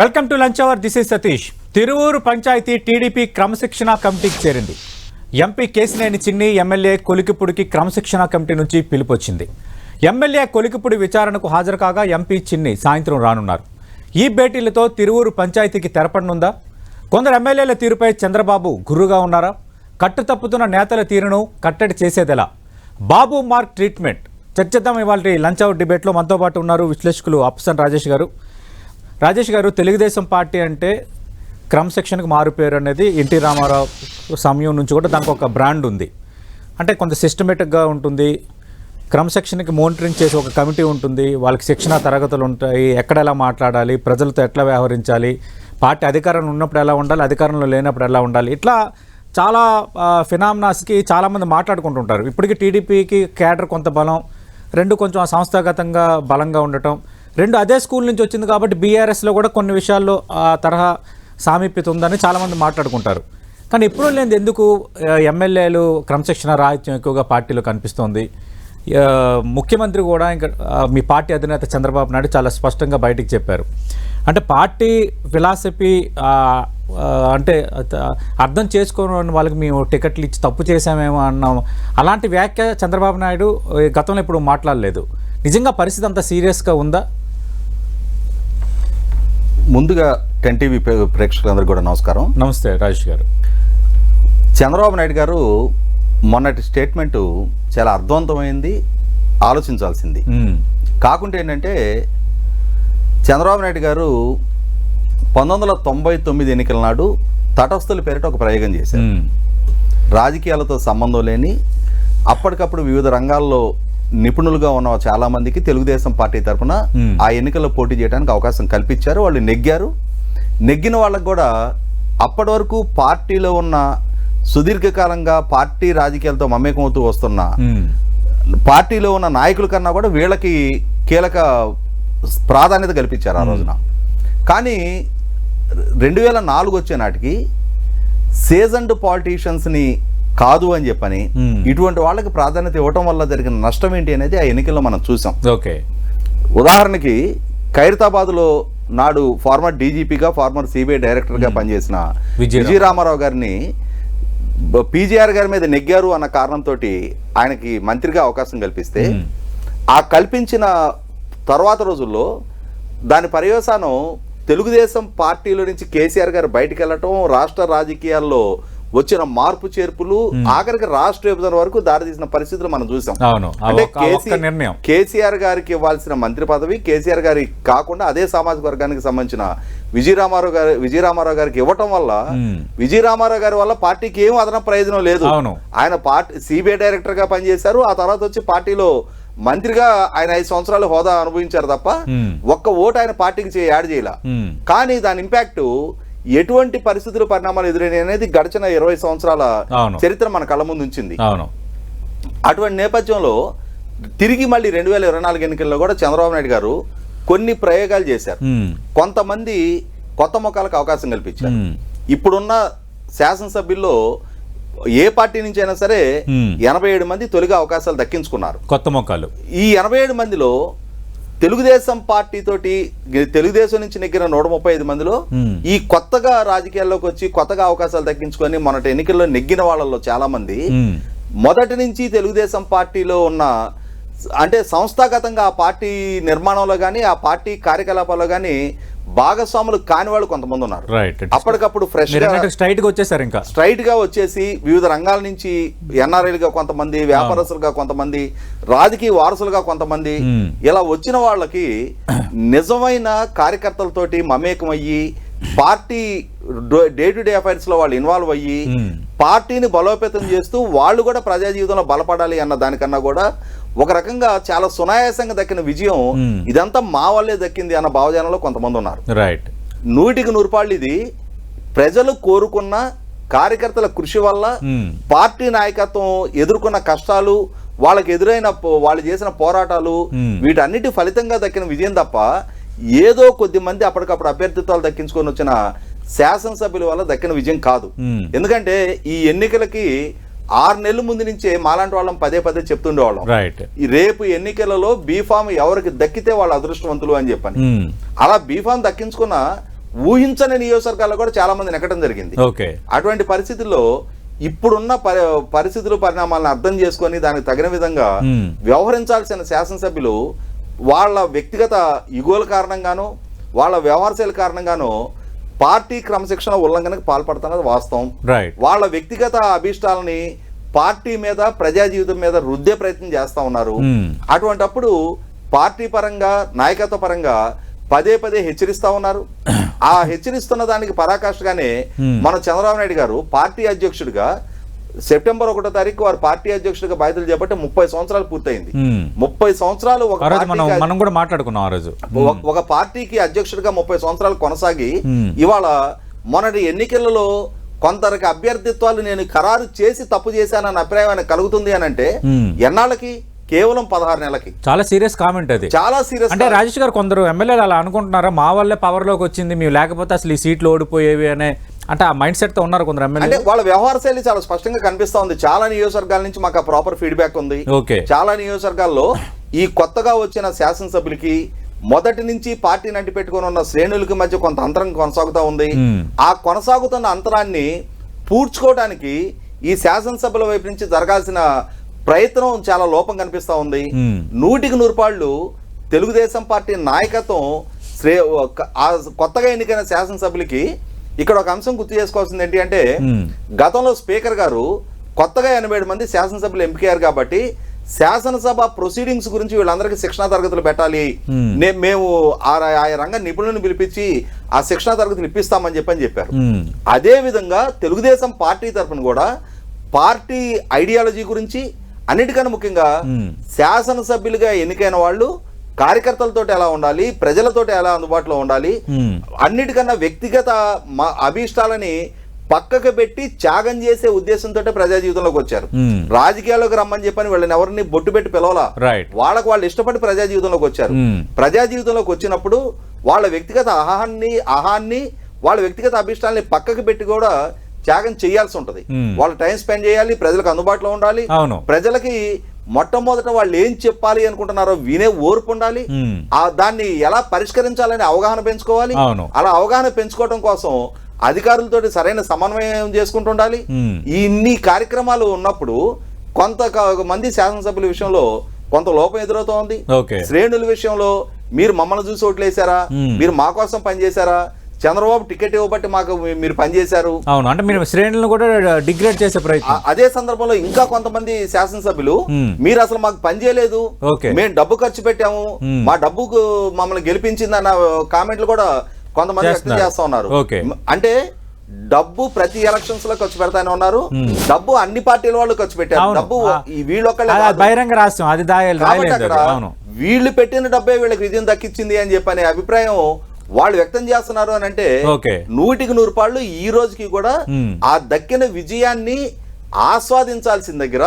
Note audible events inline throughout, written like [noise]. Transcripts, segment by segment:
Welcome to lunch hour this is Satish. Tiruvuru panchayat TDP క్రమశిక్షణ కమిటీకి చేరింది. ఎంపీ కేసినేని చిన్ని ఎమ్మెల్యే కొలికిపుడికి క్రమశిక్షణ కమిటీ నుంచి పిలుపొచ్చింది. ఎమ్మెల్యే కొలికిపుడి విచారణకు హాజరు కాగా ఎంపీ చిన్ని సాయంత్రం రానున్నారు. ఈ భేటీలతో తిరువూరు పంచాయతీకి తెరపడనుందా? కొందరు ఎమ్మెల్యేల తీరుపై చంద్రబాబు గుర్రుగా ఉన్నారా? కట్టు తప్పుతున్న నేతల తీరును కట్టడి చేసేదెలా? బాబు మార్క్ ట్రీట్మెంట్. చర్చిద్దాం ఇవాళ లంచ్ అవర్ డిబేట్లో మనతో పాటు ఉన్నారు విశ్లేషకులు అప్సన్ రాజేష్ గారు. రాజేష్ గారు తెలుగుదేశం పార్టీ అంటే క్రమశిక్షణకు మారుపేరు అనేది ఎన్టీ రామారావు సమయం నుంచి కూడా దానికి ఒక బ్రాండ్ ఉంది. అంటే కొంత సిస్టమేటిక్గా ఉంటుంది. క్రమశిక్షణకి మోనిటరింగ్ చేసే ఒక కమిటీ ఉంటుంది. వాళ్ళకి శిక్షణ తరగతులు ఉంటాయి. ఎక్కడ ఎలా మాట్లాడాలి? ప్రజలతో ఎట్లా వ్యవహరించాలి? పార్టీ అధికారంలో ఉన్నప్పుడు ఎలా ఉండాలి? అధికారంలో లేనప్పుడు ఎలా ఉండాలి? ఇట్లా చాలా ఫినామినాస్కి చాలామంది మాట్లాడుకుంటుంటారు. ఇప్పటికీ టీడీపీకి కేడర్ కొంత బలం రెండు కొంచెం సంస్థాగతంగా బలంగా ఉండటం రెండు అదే స్కూల్ నుంచి వచ్చింది కాబట్టి బీఆర్ఎస్లో కూడా కొన్ని విషయాల్లో ఆ తరహా సామీప్యత ఉందని చాలామంది మాట్లాడుకుంటారు. కానీ ఎప్పుడూ లేనిది ఎందుకు ఎమ్మెల్యేలు క్రమశిక్షణ రాహిత్యం ఎక్కువగా పార్టీలో కనిపిస్తోంది. ముఖ్యమంత్రి కూడా ఇంకా మీ పార్టీ అధినేత చంద్రబాబు నాయుడు చాలా స్పష్టంగా బయటికి చెప్పారు. అంటే పార్టీ ఫిలాసఫీ అంటే అర్థం చేసుకోని వాళ్ళకి మేము టికెట్లు ఇచ్చి తప్పు చేశామేమో అన్నాం అలాంటి వ్యాఖ్య చంద్రబాబు నాయుడు ఈ గతంలో ఇప్పుడు మాట్లాడలేదు. నిజంగా పరిస్థితి అంత సీరియస్గా ఉందా? ముందుగా టెన్ టీవీ ప్రే- ప్రేక్షకులందరికీ కూడా నమస్కారం నమస్తే రాజేష్ గారు చంద్రబాబు నాయుడు గారు మొన్నటి స్టేట్మెంట్ చాలా అర్థవంతమైంది ఆలోచించాల్సింది. కాకుంటే ఏంటంటే చంద్రబాబు నాయుడు గారు పంతొమ్మిది వందల తొంభై తొమ్మిది ఎన్నికల నాడు తటస్థుల పేరిట ఒక ప్రయోగం చేశారు. రాజకీయాలతో సంబంధం లేని అప్పటికప్పుడు వివిధ రంగాల్లో నిపుణులుగా ఉన్న చాలా మందికి తెలుగుదేశం పార్టీ తరఫున. ఆ ఎన్నికల్లో పోటీ చేయడానికి అవకాశం కల్పించారు వాళ్ళు నెగ్గారు నెగ్గిన వాళ్ళకు కూడా అప్పటి వరకు పార్టీలో ఉన్న సుదీర్ఘకాలంగా పార్టీ రాజకీయాలతో మమేకమవుతూ వస్తున్న. పార్టీలో ఉన్న నాయకుల కన్నా కూడా వీళ్ళకి కీలక ప్రాధాన్యత కల్పించారు ఆ రోజున కానీ రెండు వేల నాలుగు వచ్చే నాటికి సీజన్డ్ పాలిటీషియన్స్ని కాదు అని చెప్పని. ఇటువంటి వాళ్ళకి ప్రాధాన్యత ఇవ్వటం వల్ల జరిగిన నష్టం ఏంటి అనేది ఆ ఎన్నికల్లో మనం చూసాం ఓకే ఉదాహరణకి ఖైరతాబాద్లో నాడు ఫార్మర్ డీజీపీగా ఫార్మర్ సిబిఐ డైరెక్టర్గా పనిచేసిన విజయరామారావు. విజయరామారావు గారిని పీజీఆర్ గారి మీద నెగ్గారు అన్న కారణంతో ఆయనకి మంత్రిగా అవకాశం కల్పిస్తే. ఆ కల్పించిన తర్వాత రోజుల్లో దాని పర్యవసానం తెలుగుదేశం పార్టీలో నుంచి కేసీఆర్ గారు బయటికి వెళ్ళటం రాష్ట్ర రాజకీయాల్లో వచ్చిన మార్పు చేర్పులు ఆఖరికి రాష్ట్ర విభజన వరకు దారితీసిన పరిస్థితులు మనం చూసాం అంటే కేసీఆర్ గారికి ఇవ్వాల్సిన మంత్రి పదవి కేసీఆర్ గారికి కాకుండా అదే సామాజిక వర్గానికి సంబంధించిన విజయరామారావు గారి విజయరామారావు గారికి ఇవ్వటం వల్ల మ్మ్. విజయరామారావు గారి వల్ల పార్టీకి ఏం అదనపు ప్రయోజనం లేదు. ఆయన పార్టీ సిబిఐ డైరెక్టర్గా పనిచేశారు ఆ తర్వాత వచ్చి పార్టీలో మంత్రిగా ఆయన ఐదు సంవత్సరాలు హోదా అనుభవించారు తప్ప. ఒక్క ఓటు ఆయన పార్టీకి యాడ్ చేయాల. కానీ దాని ఇంపాక్ట్ ఎటువంటి పరిస్థితులు పరిణామాలు ఎదురైనాయి అనేది గడిచిన ఇరవై సంవత్సరాల. చరిత్ర మన కళ్ళ ముందు ఉంచింది అటువంటి నేపథ్యంలో తిరిగి మళ్ళీ రెండు వేల ఇరవై నాలుగు ఎన్నికల్లో కూడా చంద్రబాబు నాయుడు గారు కొన్ని ప్రయోగాలు చేశారు. కొంతమంది కొత్త ముఖాలకు అవకాశం కల్పించారు. ఇప్పుడున్న శాసనసభ్యుల్లో ఏ పార్టీ నుంచి అయినా సరే. ఎనభై ఏడు మంది తొలిగా అవకాశాలు దక్కించుకున్నారు కొత్త మొక్కలు ఈ ఎనభై ఏడు మందిలో తెలుగుదేశం పార్టీ తోటి తెలుగుదేశం నుంచి నెగ్గిన నూట ముప్పై ఐదు మందిలో. ఈ కొత్తగా రాజకీయాల్లోకి వచ్చి కొత్తగా అవకాశాలు దక్కించుకొని మొన్నటి ఎన్నికల్లో నెగ్గిన వాళ్ళలో చాలా మంది. మొదటి నుంచి తెలుగుదేశం పార్టీలో ఉన్న అంటే సంస్థాగతంగా ఆ పార్టీ నిర్మాణంలో కానీ ఆ పార్టీ కార్యకలాపాల్లో కానీ భాగస్వాములు కాని వాళ్ళు కొంతమంది ఉన్నారు అప్పటికప్పుడు ఫ్రెష్ మీరు గా వచ్చేసారు ఇంకా స్ట్రైట్గా వచ్చేసి వివిధ రంగాల నుంచి ఎన్ఆర్ఐలుగా కొంతమంది వ్యాపారస్తులుగా కొంతమంది రాజకీయ వారసులుగా కొంతమంది Hmm. ఇలా వచ్చిన వాళ్ళకి [clears throat] నిజమైన కార్యకర్తలతోటి మమేకం అయ్యి పార్టీ డే టు డే అఫైర్స్లో వాళ్ళు ఇన్వాల్వ్ అయ్యి. పార్టీని బలోపేతం చేస్తూ వాళ్ళు కూడా ప్రజా జీవితంలో బలపడాలి అన్న దానికన్నా కూడా ఒక రకంగా చాలా సునాయాసంగా దక్కిన విజయం. ఇదంతా మా వల్లే దక్కింది అన్న భావజానంలో కొంతమంది ఉన్నారు రైట్ నూటికి నూరుపాళ్ళు ఇది ప్రజలు కోరుకున్న కార్యకర్తల కృషి వల్ల. పార్టీ నాయకత్వం ఎదుర్కొన్న కష్టాలు వాళ్ళకి ఎదురైన వాళ్ళు చేసిన పోరాటాలు. వీటన్నిటి ఫలితంగా దక్కిన విజయం తప్ప ఏదో కొద్ది మంది అప్పటికప్పుడు అభ్యర్థిత్వాలు దక్కించుకొని వచ్చిన శాసనసభ్యుల వల్ల దక్కిన విజయం కాదు. ఎందుకంటే ఈ ఎన్నికలకి ఆరు నెలల ముందు నుంచే మాలాంటి వాళ్ళం పదే పదే చెప్తుండేవాళ్ళం. రైట్ ఈ రేపు ఎన్నికలలో బీఫామ్ ఎవరికి దక్కితే వాళ్ళ అదృష్టవంతులు అని చెప్పని. మ్మ్. అలా బీఫామ్ దక్కించుకున్న ఊహించని నియోజకవర్గాల్లో కూడా చాలా మంది నెక్కడం జరిగింది. ఓకే అటువంటి పరిస్థితుల్లో ఇప్పుడున్న పరి పరిస్థితులు పరిణామాలను అర్థం చేసుకొని దానికి తగిన విధంగా Hmm. వ్యవహరించాల్సిన శాసనసభ్యులు వాళ్ళ వ్యక్తిగత యుగోల కారణంగానో వాళ్ళ వ్యవహార శైలి కారణంగానో పార్టీ క్రమశిక్షణ ఉల్లంఘనకు పాల్పడుతున్నది వాస్తవం రైట్ వాళ్ళ వ్యక్తిగత అభీష్టాలని పార్టీ మీద ప్రజా జీవితం మీద రుద్దే ప్రయత్నం చేస్తా ఉన్నారు Hmm. అటువంటప్పుడు పార్టీ పరంగా నాయకత్వ పరంగా పదే పదే హెచ్చరిస్తా ఉన్నారు [coughs] ఆ హెచ్చరిస్తున్న దానికి పరాకాష్ఠగానే Hmm. మన చంద్రబాబు నాయుడు గారు పార్టీ అధ్యక్షుడిగా సెప్టెంబర్ ఒకటో తారీఖు వారు పార్టీ అధ్యక్షుడిగా బాధ్యతలు చేపట్టి ముప్పై సంవత్సరాలు పూర్తయింది. ముప్పై సంవత్సరాలు ఒక మనం కూడా మాట్లాడుకున్నాం ఆ రోజు. ఒక- పార్టీకి అధ్యక్షుడిగా ముప్పై సంవత్సరాలు కొనసాగి. ఇవాళ మొన్నటి ఎన్నికలలో కొందరికి అభ్యర్థిత్వాలు నేను ఖరారు చేసి తప్పు చేశానన్న అభిప్రాయం కలుగుతుంది అని అంటే. ఎన్నాళ్ళకి? కేవలం పదహారు నెలలకి. చాలా సీరియస్ కామెంట్ అది. చాలా సీరియస్ అంటే రాజేష్ గారు కొందరు ఎమ్మెల్యేలు అలా అనుకుంటున్నారా? మా వల్లే పవర్లోకి వచ్చింది మేము లేకపోతే అసలు ఈ సీట్లు ఓడిపోయేవి అనే అంటే ఆ మైండ్ సెట్తో ఉన్నారు కొందరు అంటే వాళ్ళ వ్యవహార శైలి చాలా స్పష్టంగా కనిపిస్తా ఉంది. చాలా నియోజకవర్గాల నుంచి మాకు ప్రాపర్ ఫీడ్బ్యాక్ ఉంది. ఓకే. చాలా నియోజకవర్గాల్లో ఈ కొత్తగా వచ్చిన శాసనసభ్యులకి మొదటి నుంచి పార్టీని అంటి పెట్టుకొని ఉన్న శ్రేణులకి మధ్య కొంత అంతరం కొనసాగుతా ఉంది. ఆ కొనసాగుతున్న అంతరాన్ని పూడ్చుకోవడానికి ఈ శాసనసభల వైపు నుంచి జరగాల్సిన ప్రయత్నం చాలా లోపం కనిపిస్తా ఉంది. నూటికి నూరు పాళ్ళు తెలుగుదేశం పార్టీ నాయకత్వం శ్రే ఆ కొత్తగా ఎన్నికైన శాసనసభ్యులకి ఇక్కడ ఒక అంశం గుర్తు చేసుకోవాల్సింది ఏంటి అంటే. గతంలో స్పీకర్ గారు కొత్తగా ఎనభై ఏడు మంది శాసనసభ్యులు ఎంపికయ్యారు కాబట్టి శాసనసభ ప్రొసీడింగ్స్ గురించి వీళ్ళందరికీ శిక్షణా తరగతులు పెట్టాలి మేము ఆ రంగ నిపుణులను పిలిపించి ఆ శిక్షణా తరగతులు ఇప్పిస్తామని చెప్పని చెప్పారు. అదే విధంగా తెలుగుదేశం పార్టీ తరఫున కూడా పార్టీ ఐడియాలజీ గురించి అన్నిటికన్నా ముఖ్యంగా. శాసనసభ్యులుగా ఎన్నికైన వాళ్ళు కార్యకర్తలతో ఎలా ఉండాలి ప్రజలతో ఎలా అందుబాటులో ఉండాలి. అన్నిటికన్నా వ్యక్తిగత మా అభీష్టాలని పక్కకు పెట్టి త్యాగం చేసే ఉద్దేశంతో ప్రజా జీవితంలోకి వచ్చారు. రాజకీయాల్లోకి రమ్మని చెప్పని వీళ్ళని ఎవరిని బొట్టు పెట్టి పిలవాలా. వాళ్ళకు వాళ్ళు ఇష్టపడి ప్రజా జీవితంలోకి వచ్చారు. ప్రజా జీవితంలోకి వచ్చినప్పుడు వాళ్ళ వ్యక్తిగత అహాన్ని అహాన్ని వాళ్ళ వ్యక్తిగత అభిష్టాలని పక్కకు పెట్టి కూడా త్యాగం చేయాల్సి ఉంటది. వాళ్ళు టైం స్పెండ్ చేయాలి ప్రజలకు అందుబాటులో ఉండాలి. ప్రజలకి మొట్టమొదట వాళ్ళు ఏం చెప్పాలి అనుకుంటున్నారో వినే ఓర్పు ఉండాలి. ఆ దాన్ని ఎలా పరిష్కరించాలని అవగాహన పెంచుకోవాలి. అలా అవగాహన పెంచుకోవడం కోసం అధికారులతోటి సరైన సమన్వయం చేసుకుంటూ ఉండాలి. ఈ ఇన్ని కార్యక్రమాలు ఉన్నప్పుడు కొంత మంది శాసనసభ్యుల విషయంలో కొంత లోపం ఎదురవుతోంది శ్రేణుల విషయంలో మీరు మమ్మల్ని చూసి ఓట్లేశారా Hmm. మీరు మా కోసం పనిచేశారా చంద్రబాబు టికెట్ ఇవ్వబట్టి మాకు మీరు పనిచేశారు అవును అంటే మీరు శ్రేణులను కూడా డిగ్రేడ్ చేసే ప్రయత్నం అదే సందర్భంలో ఇంకా కొంతమంది శాసనసభ్యులు. మీరు అసలు మాకు పని చేయలేదు. మేము డబ్బు ఖర్చు పెట్టాము. మా డబ్బుకు మమ్మల్ని గెలిపించిందన్న కామెంట్లు కూడా కొంతమంది వ్యక్తం. చేస్తా ఉన్నారు అంటే డబ్బు ప్రతి ఎలక్షన్స్లో ఖర్చు పెడతానే ఉన్నారు డబ్బు అన్ని పార్టీల వాళ్ళు ఖర్చు పెట్టారు. డబ్బు వీళ్ళొక్కళ్ళే. బహిరంగ రాష్ట్రం అది వీళ్ళు పెట్టిన డబ్బే వీళ్ళకి విజయం దక్కించింది అని చెప్పనే అభిప్రాయం వాళ్ళు వ్యక్తం చేస్తున్నారు అని అంటే ఓకే. నూటికి నూరు పాళ్ళు ఈ రోజుకి కూడా. ఆ దక్కిన విజయాన్ని ఆస్వాదించాల్సిన దగ్గర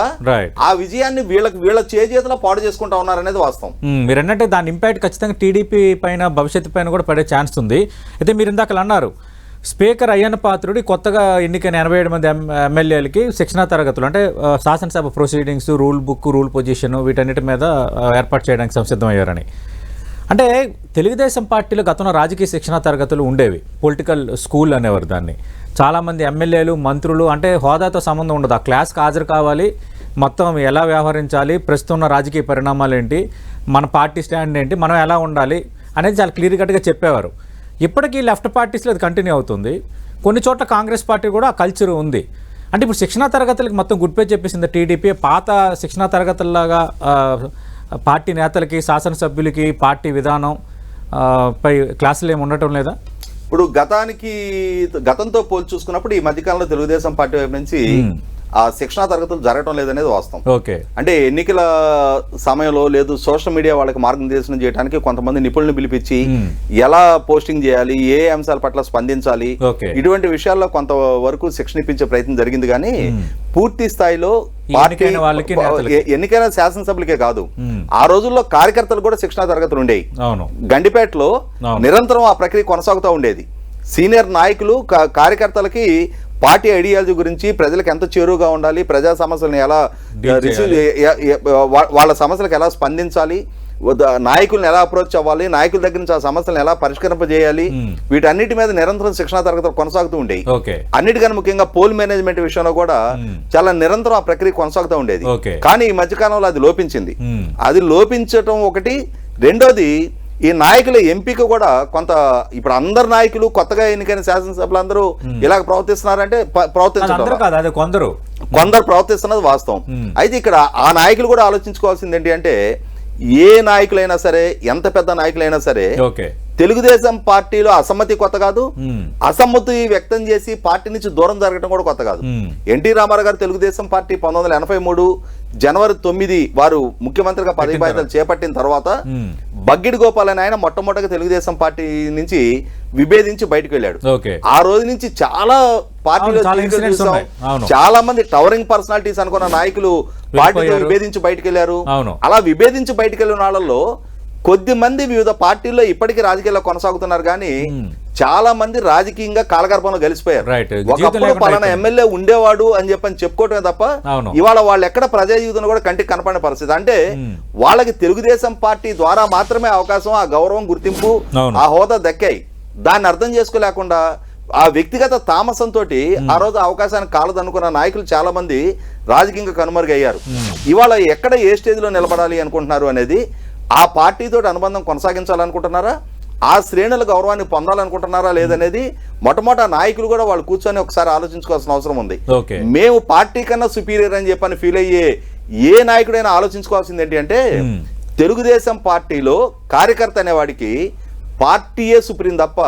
ఆ విజయాన్ని వీళ్ళకి వీళ్ళ చేజేతలో పాడు చేసుకుంటా ఉన్నారనేది వాస్తవం మీరు అన్నట్టు దాని ఇంపాక్ట్ ఖచ్చితంగా టీడీపీ పైన భవిష్యత్తు పైన కూడా పడే ఛాన్స్ ఉంది అయితే మీరు ఇందాక అన్నారు స్పీకర్ అయ్యన్న పాత్రుడి కొత్తగా ఎన్నికైన ఎనభై ఏడు మంది ఎమ్మెల్యేలకి శిక్షణా తరగతులు అంటే శాసనసభ proceedings rule book rule position వీటన్నిటి మీద ఏర్పాటు చేయడానికి సంసిద్ధమయ్యారని అంటే తెలుగుదేశం పార్టీలో గతంలో రాజకీయ శిక్షణా తరగతులు ఉండేవి. పొలిటికల్ స్కూల్ అనేవారు దాన్ని. చాలామంది ఎమ్మెల్యేలు మంత్రులు అంటే హోదాతో సంబంధం ఉండదు. ఆ క్లాస్కి హాజరు కావాలి. మొత్తం ఎలా వ్యవహరించాలి ప్రస్తుతం ఉన్న రాజకీయ పరిణామాలు ఏంటి మన పార్టీ స్టాండ్ ఏంటి మనం ఎలా ఉండాలి అనేది చాలా క్లియర్ కట్గా చెప్పేవారు. ఇప్పటికీ లెఫ్ట్ పార్టీస్లో అది కంటిన్యూ అవుతుంది. కొన్ని చోట్ల కాంగ్రెస్ పార్టీ కూడా ఆ కల్చర్ ఉంది. అంటే ఇప్పుడు శిక్షణా తరగతులకు మొత్తం గుడ్ పే చెప్పేసింది టీడీపీ. పాత శిక్షణా తరగతుల్లాగా పార్టీ నేతలకి శాసనసభ్యులకి పార్టీ విధానం పై క్లాసులు ఏమి ఉండటం లేదా ఇప్పుడు గతానికి గతంతో పోల్చి చూసుకున్నప్పుడు ఈ మధ్యకాలంలో తెలుగుదేశం పార్టీ వైపు నుంచి. ఆ శిక్షణా తరగతులు జరగటం లేదనేది వాస్తవం ఓకే అంటే ఎన్నికల సమయంలో లేదు సోషల్ మీడియా వాళ్ళకి మార్గనిర్దేశనం చేయడానికి కొంతమంది నిపుణులను పిలిపించి. ఎలా పోస్టింగ్ చేయాలి ఏ అంశాల పట్ల స్పందించాలి. ఇటువంటి విషయాల్లో కొంతవరకు శిక్షణ ఇప్పించే ప్రయత్నం జరిగింది కానీ. పూర్తి స్థాయిలో ఎన్నికైన ఎన్నికైన శాసనసభ్యులకే కాదు. ఆ రోజుల్లో కార్యకర్తలు కూడా శిక్షణా తరగతులు ఉండేవి గండిపేటలో. నిరంతరం ఆ ప్రక్రియ కొనసాగుతూ ఉండేది సీనియర్ నాయకులు కార్యకర్తలకి పార్టీ ఐడియాలజీ గురించి ప్రజలకు ఎంత చేరువుగా ఉండాలి ప్రజా సమస్యలను ఎలా రిసీవ్ వా- వాళ్ళ సమస్యలకు ఎలా స్పందించాలి నాయకుల్ని ఎలా అప్రోచ్ అవ్వాలి నాయకుల దగ్గర నుంచి ఆ సమస్యలను ఎలా పరిష్కరింపజేయాలి మ్మ్. వీటన్నిటి మీద నిరంతరం శిక్షణా తరగతులు కొనసాగుతూ ఉండేవి అన్నిటికన్నా ముఖ్యంగా పోల్ మేనేజ్మెంట్ విషయంలో కూడా మ్మ్. చాలా నిరంతరం ఆ ప్రక్రియ కొనసాగుతూ ఉండేది. కానీ ఈ మధ్యకాలంలో అది లోపించింది మ్మ్. అది లోపించటం ఒకటి రెండోది ఈ నాయకుల ఎంపిక కూడా కొంత ఇప్పుడు అందరు నాయకులు కొత్తగా ఎన్నికైన శాసనసభలు అందరూ ఇలాగ ప్రవర్తిస్తున్నారంటే ప- అది అందరూ ప్రవర్తించడం కాదు అది కొందరు. కొందరు ప్రవర్తిస్తున్నది వాస్తవం. అయితే ఇక్కడ ఆ నాయకులు కూడా ఆలోచించుకోవాల్సింది ఏంటి అంటే ఏ నాయకులైనా సరే ఎంత పెద్ద నాయకులైనా సరే తెలుగుదేశం పార్టీలో అసమ్మతి కొత్త కాదు మ్మ్. అసమ్మతి వ్యక్తం చేసి పార్టీ నుంచి దూరం జరగడం కూడా కొత్త కాదు. ఎన్టీ రామారావు గారు తెలుగుదేశం పార్టీ పంతొమ్మిది వందల ఎనభై మూడు జనవరి తొమ్మిది వారు ముఖ్యమంత్రిగా పదవి బాధ్యతలు చేపట్టిన తర్వాత. బగ్గిడి గోపాల్ అని ఆయన మొట్టమొదటిగా తెలుగుదేశం పార్టీ నుంచి విభేదించి బయటకు వెళ్ళాడు ఆ రోజు నుంచి చాలా పార్టీలో చాలా మంది టవరింగ్ పర్సనాలిటీస్ అనుకున్న నాయకులు వెళ్ళిపోయారు. విభేదించి బయటకు వెళ్ళారు. అలా విభేదించి బయటకు వెళ్ళిన వాళ్ళలో కొద్ది మంది వివిధ పార్టీల్లో ఇప్పటికీ రాజకీయాల్లో కొనసాగుతున్నారు కానీ. చాలా మంది రాజకీయంగా కాలగర్భంలో కలిసిపోయారు ఒకప్పుడు పలానా. ఎమ్మెల్యే ఉండేవాడు అని చెప్పని చెప్పుకోవటమే తప్ప. ఇవాళ వాళ్ళు ఎక్కడ ప్రజా జీవితంలో కూడా కంటికి కనపడిన పరిస్థితి అంటే. వాళ్ళకి తెలుగుదేశం పార్టీ ద్వారా మాత్రమే అవకాశం ఆ గౌరవం గుర్తింపు. ఆ హోదా దక్కాయి దాన్ని అర్థం చేసుకోలేకుండా ఆ వ్యక్తిగత తామసంతో ఆ రోజు అవకాశాన్ని కాలదనుకున్న నాయకులు చాలా మంది రాజకీయంగా కనుమరుగయ్యారు ఇవాళ ఎక్కడ ఏ స్టేజ్లో నిలబడాలి అనుకుంటున్నారు అనేది ఆ పార్టీతో అనుబంధం కొనసాగించాలనుకుంటున్నారా ఆ శ్రేణుల గౌరవాన్ని పొందాలనుకుంటున్నారా లేదనేది మొట్టమొదట నాయకులు కూడా వాళ్ళు కూర్చొని ఒకసారి ఆలోచించుకోవాల్సిన అవసరం ఉంది మేము పార్టీ కన్నా సుపీరియర్ అని చెప్పని ఫీల్ అయ్యే ఏ నాయకుడైనా ఆలోచించుకోవాల్సింది ఏంటి అంటే మ్మ్. తెలుగుదేశం పార్టీలో కార్యకర్త అనేవాడికి పార్టీయే సుప్రీం తప్ప.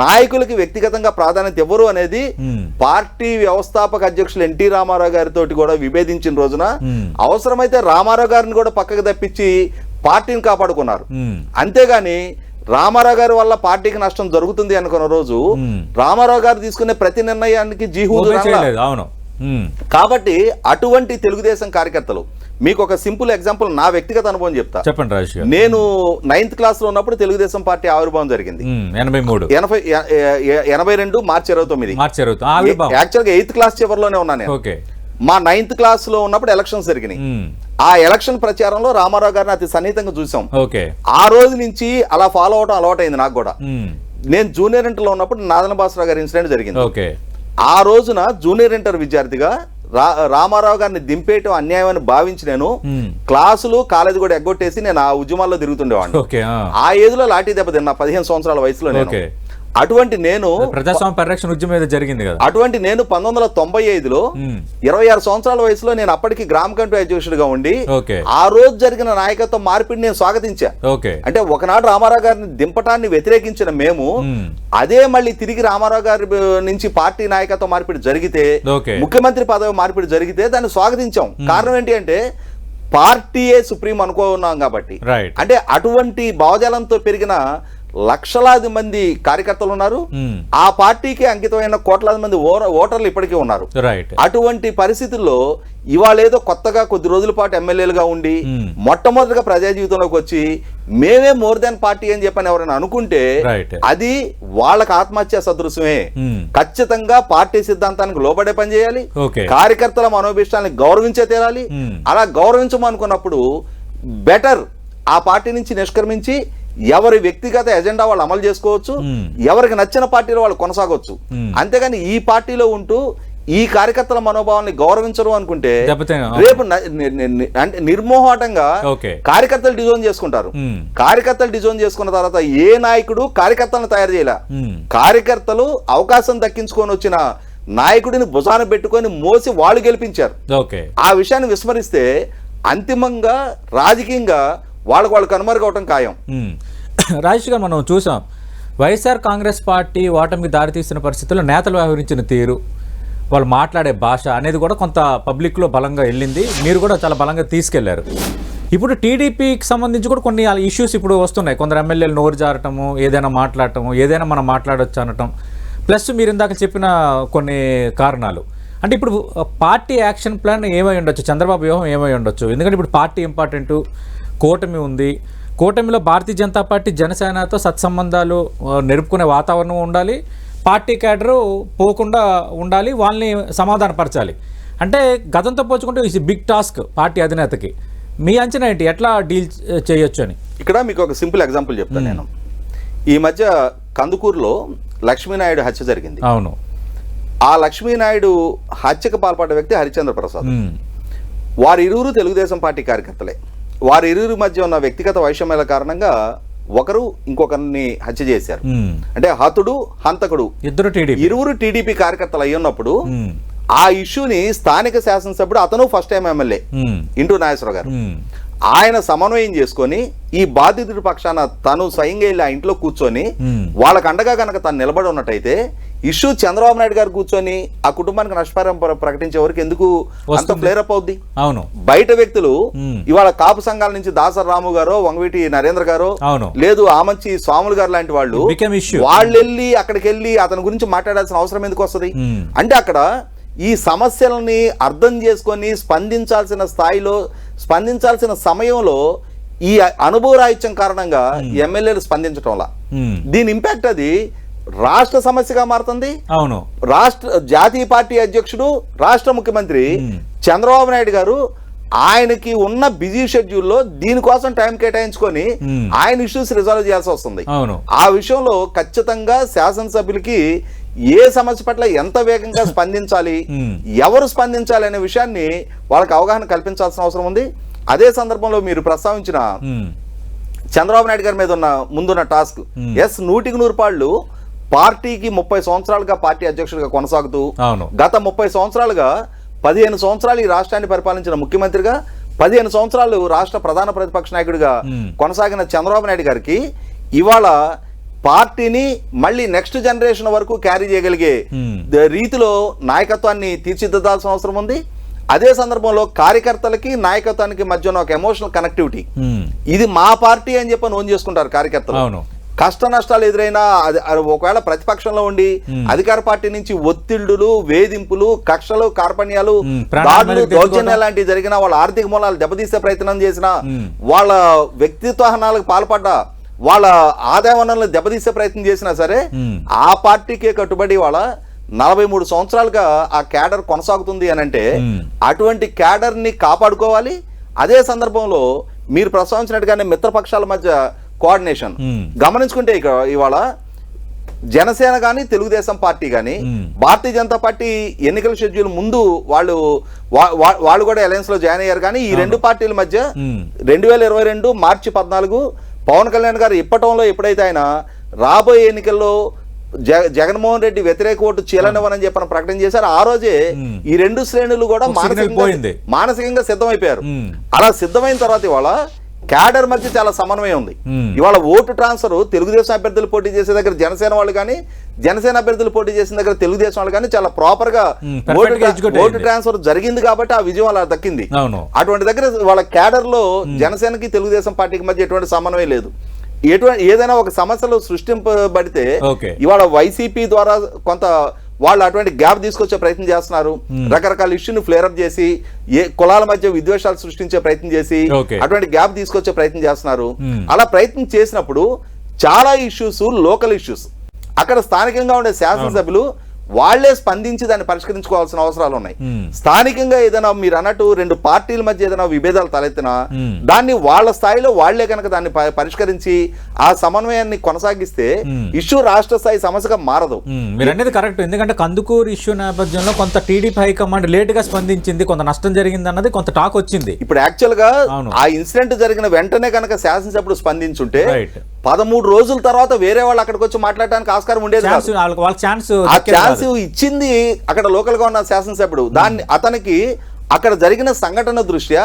నాయకులకి వ్యక్తిగతంగా ప్రాధాన్యత ఎవరు అనేది మ్మ్. పార్టీ వ్యవస్థాపక అధ్యక్షులు ఎన్టీ రామారావు గారితో కూడా విభేదించిన రోజున మ్మ్. అవసరమైతే రామారావు గారిని కూడా పక్కకు తప్పించి పార్టీని కాపాడుకున్నారు. అంతేగాని రామారావు గారి వల్ల పార్టీకి నష్టం జరుగుతుంది అనుకున్న రోజు. రామారావు గారు తీసుకునే ప్రతి నిర్ణయానికి జీహూదు అవును. మ్మ్. కాబట్టి అటువంటి తెలుగుదేశం కార్యకర్తలు మీకు ఒక సింపుల్ ఎగ్జాంపుల్ నా వ్యక్తిగత అనుభవం చెప్తా. చెప్పండి రాజేష్ గారు. నేను నైన్త్ క్లాస్లో ఉన్నప్పుడు తెలుగుదేశం పార్టీ ఆవిర్భావం జరిగింది. ఎనభై మూడు. ఎనభై ఎనభై రెండు మార్చి ఇరవై తొమ్మిది. యాక్చువల్గా ఎయిత్ క్లాస్ చివరిలోనే ఉన్నాను మా నైన్త్ క్లాస్లో ఉన్నప్పుడు ఎలక్షన్స్ జరిగినాయి. ఆ ఎలక్షన్ ప్రచారంలో రామారావు గారిని అతి సన్నిహితంగా చూసాం ఓకే ఆ రోజు నుంచి అలా ఫాలో అవడం అలవాటైంది నాకు కూడా. నేను జూనియర్ ఇంటర్లో ఉన్నప్పుడు నాదన భాస్కర్ గారి ఇన్సిడెంట్ జరిగింది ఓకే ఆ రోజున జూనియర్ ఇంటర్ విద్యార్థిగా రా రామారావు గారిని దింపేయటం అన్యాయం అని భావించి నేను. క్లాసులు కాలేజీ కూడా ఎగ్గొట్టేసి నేను ఆ ఉద్యమాల్లో తిరుగుతుండేవాడిని ఆ. ఆ ఏజ్లో లాఠీ దెబ్బ తిన్నా పదిహేను సంవత్సరాల వయసులో నేను. అటువంటి నేను ప్రజాస్వామ్య పరిరక్షణ ఉద్యమం ఏదో జరిగింది కదా. అటువంటి నేను పంతొమ్మిది వందల తొంభై ఐదులో. ఇరవై ఆరు సంవత్సరాల వయసులో నేను అప్పటికి గ్రామ కమిటీ అధ్యక్షుడిగా ఉండి ఓకే. ఆ రోజు జరిగిన నాయకత్వ మార్పిడి నేను స్వాగతించా. అంటే ఒకనాడు రామారావు గారిని దింపటాన్ని వ్యతిరేకించిన మేము. అదే మళ్ళీ తిరిగి రామారావు గారి నుంచి పార్టీ నాయకత్వ మార్పిడి జరిగితే. ముఖ్యమంత్రి పదవి మార్పిడి జరిగితే దాన్ని స్వాగతించాం. కారణం ఏంటి అంటే పార్టీయే సుప్రీం అనుకున్నాం కాబట్టి. అంటే అటువంటి భావజాలంతో పెరిగిన లక్షలాది మంది కార్యకర్తలు ఉన్నారు. ఆ పార్టీకి అంకితమైన కోట్లాది మంది ఓటర్లు ఇప్పటికీ ఉన్నారు అటువంటి పరిస్థితుల్లో ఇవాళ ఏదో కొత్తగా కొద్ది రోజుల పాటు ఎమ్మెల్యేలుగా ఉండి. మొట్టమొదటిగా ప్రజా జీవితంలోకి వచ్చి మేమే మోర్ దాన్ పార్టీ అని చెప్పని ఎవరైనా అనుకుంటే. అది వాళ్ళకి ఆత్మహత్య సదృశ్యమే. ఖచ్చితంగా పార్టీ సిద్ధాంతానికి లోబడే పని చేయాలి ఓకే కార్యకర్తల మనోభిష్టాన్ని గౌరవించే తీరాలి మ్మ్. అలా గౌరవించమనుకున్నప్పుడు బెటర్ ఆ పార్టీ నుంచి నిష్క్రమించి ఎవరి వ్యక్తిగత ఎజెండా వాళ్ళు అమలు చేసుకోవచ్చు. ఎవరికి నచ్చిన పార్టీలో వాళ్ళు కొనసాగవచ్చు. అంతేగాని ఈ పార్టీలో ఉంటూ ఈ కార్యకర్తల మనోభావాన్ని గౌరవించరు అనుకుంటే రేపు అంటే నిర్మోహాటంగా కార్యకర్తలు డిజైన్ చేసుకుంటారు. కార్యకర్తలు డిజైన్ చేసుకున్న తర్వాత ఏ నాయకుడు కార్యకర్తలను తయారు చేయలే. కార్యకర్తలు అవకాశం దక్కించుకొని వచ్చిన నాయకుడిని భుజాన పెట్టుకొని మోసి వాళ్ళు గెలిపించారు ఆ విషయాన్ని విస్మరిస్తే అంతిమంగా రాజకీయంగా వాళ్ళకు వాళ్ళు కనుమరుగవటం ఖాయం. రాజేష్ గారు మనం చూసాం. వైఎస్ఆర్ కాంగ్రెస్ పార్టీ ఓటమికి దారితీసిన పరిస్థితుల్లో నేతలు వ్యవహరించిన తీరు వాళ్ళు మాట్లాడే భాష అనేది కూడా కొంత పబ్లిక్లో బలంగా వెళ్ళింది. మీరు కూడా చాలా బలంగా తీసుకెళ్ళారు. ఇప్పుడు టీడీపీకి సంబంధించి కూడా కొన్ని ఇష్యూస్ ఇప్పుడు వస్తున్నాయి. కొందరు ఎమ్మెల్యేలు నోరు జారటము ఏదైనా మాట్లాడటము ఏదైనా మనం మాట్లాడొచ్చు అనటం. ప్లస్ మీరు ఇందాక చెప్పిన కొన్ని కారణాలు. అంటే ఇప్పుడు పార్టీ యాక్షన్ ప్లాన్ ఏమై ఉండొచ్చు? చంద్రబాబు వ్యూహం ఏమై ఉండొచ్చు? ఎందుకంటే ఇప్పుడు పార్టీ ఇంపార్టెంటు. కూటమి ఉంది. కూటమిలో భారతీయ జనతా పార్టీ జనసేనతో సత్సంబంధాలు నెరుపుకునే వాతావరణం ఉండాలి. పార్టీ క్యాడరు పోకుండా ఉండాలి వాళ్ళని సమాధానపరచాలి. అంటే గతంతో పోల్చుకుంటే ఇది బిగ్ టాస్క్ పార్టీ అధినేతకి. మీ అంచనా ఏంటి? ఎట్లా డీల్ చేయొచ్చు అని ఇక్కడ మీకు ఒక సింపుల్ ఎగ్జాంపుల్ చెప్తాను నేను. ఈ మధ్య కందుకూరులో లక్ష్మీనాయుడు హత్య జరిగింది. అవును. ఆ లక్ష్మీనాయుడు హత్యకు పాల్పడ్డ వ్యక్తి హరిచంద్ర ప్రసాద్. ఉమ్, వారి ఇరువురు తెలుగుదేశం పార్టీ కార్యకర్తలే. వారి ఇరువురి మధ్య ఉన్న వ్యక్తిగత వైషమ్యాల కారణంగా ఒకరు ఇంకొకరిని హత్య చేశారు. అంటే హతుడు హంతకుడు ఇద్దరు ఇరువురు టీడీపీ కార్యకర్తలు అయి ఉన్నప్పుడు ఆ ఇష్యూని స్థానిక శాసనసభ్యుడు అతను ఫస్ట్ టైం ఎమ్మెల్యే ఇంటూ నాగేశ్వర గారు. ఆయన సమన్వయం చేసుకొని ఈ బాధితుడి పక్షాన తను స్వయంగా వెళ్ళి ఆ ఇంట్లో కూర్చొని. వాళ్ళకు అండగా కనుక తను నిలబడి ఉన్నట్టయితే ఇష్యూ చంద్రబాబు నాయుడు గారు కూర్చొని ఆ కుటుంబానికి నష్టపరిహారం ప్ర- ప్రకటించే వరకు ఎందుకు అంత వస్తుంది. ఫ్లేర్ అప్ అవుద్ది అవును బయట వ్యక్తులు. ఇవాళ కాపు సంఘాల నుంచి దాసర్ రాము గారో వంగవీటి నరేంద్ర గారో అవును. లేదు ఆమంచి స్వాములు గారు లాంటి వాళ్ళు. వాళ్ళు వెళ్ళి అక్కడికి వెళ్ళి అతని గురించి మాట్లాడాల్సిన అవసరం ఎందుకు వస్తుంది. అంటే అక్కడ ఈ సమస్యలని అర్థం చేసుకొని స్పందించాల్సిన స్థాయిలో స్పందించాల్సిన సమయంలో ఈ అనుభవ రాహిత్యం కారణంగా ఎమ్మెల్యేలు స్పందించటంలా దీని ఇంపాక్ట్ అది రాష్ట్ర సమస్యగా మారుతుంది అవును రాష్ట్ర జాతీయ పార్టీ అధ్యక్షుడు రాష్ట్ర ముఖ్యమంత్రి. చంద్రబాబు నాయుడు గారు ఆయనకి ఉన్న బిజీ షెడ్యూల్లో దీనికోసం టైం కేటాయించుకొని. ఆయన ఇష్యూస్ రిజాల్వ్ చేయాల్సి వస్తుంది ఆ విషయంలో ఖచ్చితంగా శాసనసభ్యులకి ఏ సమస్య పట్ల ఎంత వేగంగా స్పందించాలి. ఎవరు స్పందించాలి అనే విషయాన్ని వాళ్ళకి అవగాహన కల్పించాల్సిన అవసరం ఉంది అదే సందర్భంలో మీరు ప్రస్తావించిన చంద్రబాబు నాయుడు గారి మీద ఉన్న ముందున్న టాస్క్. ఎస్ నూటికి నూరు పాళ్ళు పార్టీకి ముప్పై సంవత్సరాలుగా పార్టీ అధ్యక్షుడిగా కొనసాగుతూ గత ముప్పై సంవత్సరాలుగా పదిహేను సంవత్సరాలు ఈ రాష్ట్రాన్ని పరిపాలించిన ముఖ్యమంత్రిగా పదిహేను సంవత్సరాలు రాష్ట్ర ప్రధాన ప్రతిపక్ష నాయకుడిగా. కొనసాగిన చంద్రబాబు నాయుడు గారికి ఇవాళ పార్టీని మళ్ళీ నెక్స్ట్ జనరేషన్ వరకు క్యారీ చేయగలిగే రీతిలో నాయకత్వాన్ని తీర్చిదిద్దాల్సిన అవసరం ఉంది. అదే సందర్భంలో కార్యకర్తలకి నాయకత్వానికి మధ్య ఒక ఎమోషనల్ కనెక్టివిటీ ఇది మా పార్టీ అని చెప్పి నోన్ చేసుకుంటారు కార్యకర్తలు. కష్ట నష్టాలు ఎదురైనా అది ఒకవేళ ప్రతిపక్షంలో ఉండి. అధికార పార్టీ నుంచి ఒత్తిళ్ళు వేధింపులు కక్షలు కార్పణ్యాలు దాడులు దౌర్జన్యాలు. లాంటివి జరిగినా వాళ్ళ ఆర్థిక మూలాలు దెబ్బతీసే ప్రయత్నం చేసినా. వాళ్ళ వ్యక్తిత్వ హనాలకు పాల్పడ్డా వాళ్ళ ఆదాయ వనరులను దెబ్బతీసే ప్రయత్నం చేసినా సరే. ఆ పార్టీకే కట్టుబడి వాళ్ళ నలభై మూడు సంవత్సరాలుగా ఆ క్యాడర్ కొనసాగుతుంది అని అంటే. అటువంటి క్యాడర్ని కాపాడుకోవాలి అదే సందర్భంలో మీరు ప్రస్తావించినట్టుగానే మిత్రపక్షాల మధ్య కోఆర్డినేషన్. గమనించుకుంటే ఇక ఇవాళ జనసేన కానీ తెలుగుదేశం పార్టీ కానీ. భారతీయ జనతా పార్టీ ఎన్నికల షెడ్యూల్ ముందు వాళ్ళు వాళ్ళు కూడా అలయన్స్లో జాయిన్ అయ్యారు కానీ ఈ రెండు పార్టీల మధ్య. రెండు వేల ఇరవై రెండు మార్చి పద్నాలుగు పవన్ కళ్యాణ్ గారు ఇప్పటంలో ఎప్పుడైతే ఆయన రాబోయే ఎన్నికల్లో జగ జగన్మోహన్ రెడ్డి వ్యతిరేక ఓటు చీలనివ్వనని చెప్పిన ప్రకటన చేశారు ఆ రోజే. ఈ రెండు శ్రేణులు కూడా మానసికంగా. మానసికంగా సిద్ధమైపోయారు. అలా సిద్ధమైన తర్వాత ఇవాళ క్యాడర్ మధ్య చాలా సమన్వయం ఉంది. ఇవాళ ఓటు ట్రాన్స్ఫర్ తెలుగుదేశం అభ్యర్థులు పోటీ చేసే దగ్గర జనసేన వాళ్ళు కానీ జనసేన అభ్యర్థులు పోటీ చేసిన దగ్గర తెలుగుదేశం వాళ్ళు కానీ చాలా ప్రాపర్గా ఓటు. ట్రాన్స్ఫర్ జరిగింది కాబట్టి ఆ విజయం అలా దక్కింది అటువంటి దగ్గర వాళ్ళ క్యాడర్లో జనసేనకి తెలుగుదేశం పార్టీకి మధ్య ఎటువంటి సమన్వయం లేదు ఎటువంటి ఏదైనా ఒక సమస్యలు సృష్టింపబడితే. ఇవాళ వైసీపీ ద్వారా కొంత వాళ్ళు అటువంటి గ్యాప్ తీసుకొచ్చే ప్రయత్నం చేస్తున్నారు రకరకాల ఇష్యూని ఫ్లేరప్ చేసి ఏ కులాల మధ్య విద్వేషాలు సృష్టించే ప్రయత్నం చేసి. అటువంటి గ్యాప్ తీసుకొచ్చే ప్రయత్నం చేస్తున్నారు Hmm. అలా ప్రయత్నం చేసినప్పుడు చాలా ఇష్యూస్ లోకల్ ఇష్యూస్ అక్కడ స్థానికంగా ఉండే శాసనసభ్యులు వాళ్ళే స్పందించి దాన్ని పరిష్కరించుకోవాల్సిన అవసరాలు ఉన్నాయి. స్థానికంగా ఏదైనా మీరు అన్నట్టు రెండు పార్టీల మధ్య ఏదైనా విభేదాలు తలెత్తినా. దాన్ని వాళ్ళ స్థాయిలో వాళ్ళే కనుక దాన్ని పరిష్కరించి ఆ సమన్వయాన్ని కొనసాగిస్తే. ఇష్యూ రాష్ట్ర స్థాయి సమస్యగా మారదు మీరు అనేది కరెక్ట్ ఎందుకంటే కందుకూరు ఇష్యూ నేపథ్యంలో కొంత టీడీపీ హైకమాండ్ లేట్గా స్పందించింది కొంత నష్టం జరిగింది అన్నది కొంత టాక్ వచ్చింది ఇప్పుడు యాక్చువల్గా. ఆ ఇన్సిడెంట్ జరిగిన వెంటనే కనుక శాసనసభ్యుడు స్పందించుంటే. పదమూడు రోజుల తర్వాత వేరే వాళ్ళు అక్కడికి వచ్చి మాట్లాడడానికి ఆస్కారం ఉండేది ఛాన్స్ వాళ్ళకి ఛాన్స్ ఇచ్చింది అక్కడ లోకల్గా ఉన్న శాసనసభ్యుడు దాన్ని అతనికి అక్కడ జరిగిన సంఘటన దృష్ట్యా.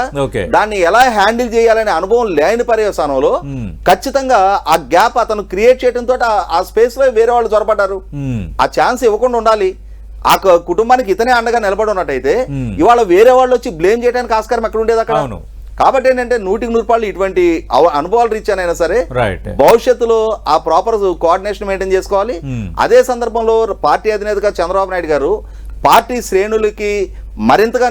దాన్ని ఎలా హ్యాండిల్ చేయాలనే అనుభవం లేని పర్యవసానంలో. ఖచ్చితంగా ఆ గ్యాప్ అతను క్రియేట్ చేయడంతో ఆ స్పేస్లో వేరే వాళ్ళు చొరబడ్డారు ఆ ఛాన్స్ ఇవ్వకుండా ఉండాలి ఆ కుటుంబానికి ఇతనే అండగా నిలబడి ఉన్నట్టయితే. ఇవాళ వేరే వాళ్ళు వచ్చి బ్లేమ్ చేయడానికి ఆస్కారం ఎక్కడ ఉండేది అక్కడ. కాబట్టి ఏంటంటే నూటికి నూరు రూపాయలు ఇటువంటి అనుభవాలు రీచ్యానైనా సరే భవిష్యత్తులో ఆ ప్రాపర్ కోఆర్డినేషన్ మెయింటైన్ చేసుకోవాలి Hmm. అదే సందర్భంలో పార్టీ అధినేతగా చంద్రబాబు నాయుడు గారు పార్టీ శ్రేణులకి మరింతగా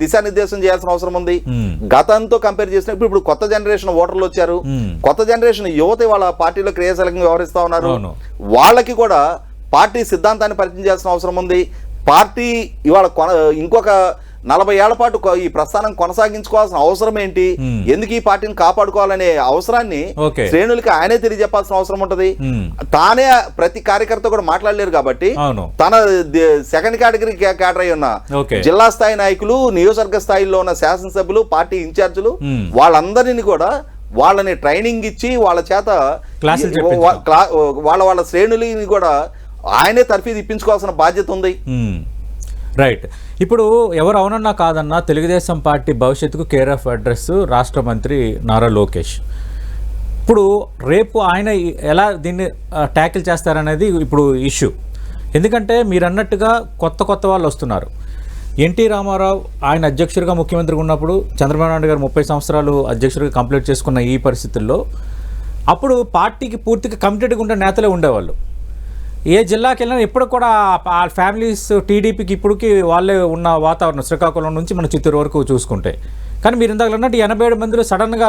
దిశానిర్దేశం చేయాల్సిన అవసరం ఉంది Hmm. గతంతో కంపేర్ చేసినప్పుడు ఇప్పుడు కొత్త జనరేషన్ ఓటర్లు వచ్చారు Hmm. కొత్త జనరేషన్ యువత వాళ్ళ పార్టీలో క్రియాశీలకంగా వ్యవహరిస్తా ఉన్నారు. వాళ్ళకి కూడా పార్టీ సిద్ధాంతాన్ని పరిచయం చేయాల్సిన అవసరం ఉంది పార్టీ ఇవాళ కొన ఇంకొక నలభై ఏళ్ళ పాటు ఈ ప్రస్థానం కొనసాగించుకోవాల్సిన అవసరం ఏంటి. ఎందుకు ఈ పార్టీని కాపాడుకోవాలనే అవసరాన్ని. శ్రేణులకి ఆయనే తెలియజెప్పాల్సిన అవసరం ఉంటది. తానే ప్రతి కార్యకర్త కూడా మాట్లాడలేరు కాబట్టి తన సెకండ్ కేటగిరీ కేటర్ అయి ఉన్న. జిల్లా స్థాయి నాయకులు నియోజకవర్గ స్థాయిలో ఉన్న శాసనసభ్యులు పార్టీ ఇన్ఛార్జీలు. వాళ్ళందరినీ కూడా వాళ్ళని ట్రైనింగ్ ఇచ్చి వాళ్ళ చేత వాళ్ళ వాళ్ళ శ్రేణులని కూడా ఆయనే తర్ఫీదు ఇప్పించుకోవాల్సిన బాధ్యత ఉంది. రైట్ ఇప్పుడు ఎవరు అవునన్నా కాదన్నా తెలుగుదేశం పార్టీ భవిష్యత్తుకు కేర్ ఆఫ్ అడ్రస్ రాష్ట్ర మంత్రి నారా లోకేష్. ఇప్పుడు రేపు ఆయన ఎలా దీన్ని ట్యాకిల్ చేస్తారనేది ఇప్పుడు ఇష్యూ ఎందుకంటే మీరు అన్నట్టుగా కొత్త కొత్త వాళ్ళు వస్తున్నారు. ఎన్టీ రామారావు ఆయన అధ్యక్షుడిగా ముఖ్యమంత్రిగా ఉన్నప్పుడు చంద్రబాబు నాయుడు గారు ముప్పై సంవత్సరాలు అధ్యక్షుడిగా కంప్లీట్ చేసుకున్న ఈ పరిస్థితుల్లో అప్పుడు పార్టీకి పూర్తిగా కమిటెడ్గా ఉండే నేతలే ఉండేవాళ్ళు. ఏ జిల్లాకి వెళ్ళినా ఇప్పుడు కూడా ఆ ఫ్యామిలీస్ టీడీపీకి ఇప్పటికి వాళ్ళే ఉన్న వాతావరణం శ్రీకాకుళం నుంచి మన చిత్తూరు వరకు చూసుకుంటే. కానీ మీరు ఇందాక అన్నట్టు ఎనభై ఏడు మందిలో సడన్గా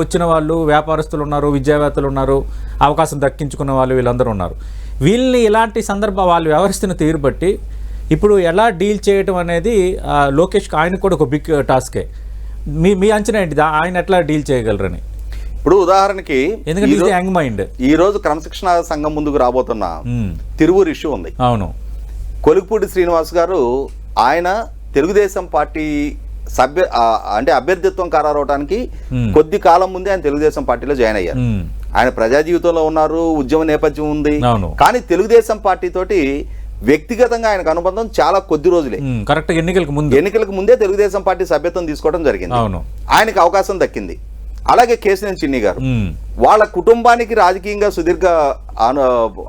వచ్చిన వాళ్ళు వ్యాపారస్తులు ఉన్నారు విద్యావేత్తలు ఉన్నారు అవకాశం దక్కించుకున్న వాళ్ళు వీళ్ళందరూ ఉన్నారు. వీళ్ళని ఇలాంటి సందర్భ వాళ్ళు వ్యవహరిస్తున్న తీరు బట్టి ఇప్పుడు ఎలా డీల్ చేయటం అనేది లోకేష్కి ఆయనకు కూడా ఒక బిగ్ టాస్కే. మీ మీ అంచనా ఏంటి ఆయన ఎట్లా డీల్ చేయగలరని? ఇప్పుడు ఉదాహరణకి ఎందుకంటే ఈ రోజు క్రమశిక్షణ సంఘం ముందుకు రాబోతున్న తిరువూరు ఇష్యూ ఉంది. అవును. కొలుకుపూడి శ్రీనివాస్ గారు ఆయన తెలుగుదేశం పార్టీ సభ్య అంటే అభ్యర్థిత్వం Hmm. కొద్ది కాలం ముందే ఆయన తెలుగుదేశం పార్టీలో జాయిన్ అయ్యారు. ఆయన ప్రజా జీవితంలో ఉన్నారు ఉద్యమ నేపథ్యం ఉంది. కానీ తెలుగుదేశం పార్టీ తోటి వ్యక్తిగతంగా ఆయనకు అనుబంధం చాలా కొద్ది రోజులే. మ్మ్. కరెక్ట్గా ఎన్నికలకు ముందు. ఎన్నికలకు ముందే తెలుగుదేశం పార్టీ సభ్యత్వం తీసుకోవడం జరిగింది. ఆయనకు అవకాశం దక్కింది. అలాగే కేసినేని చిన్ని గారు. వాళ్ళ కుటుంబానికి రాజకీయంగా సుదీర్ఘ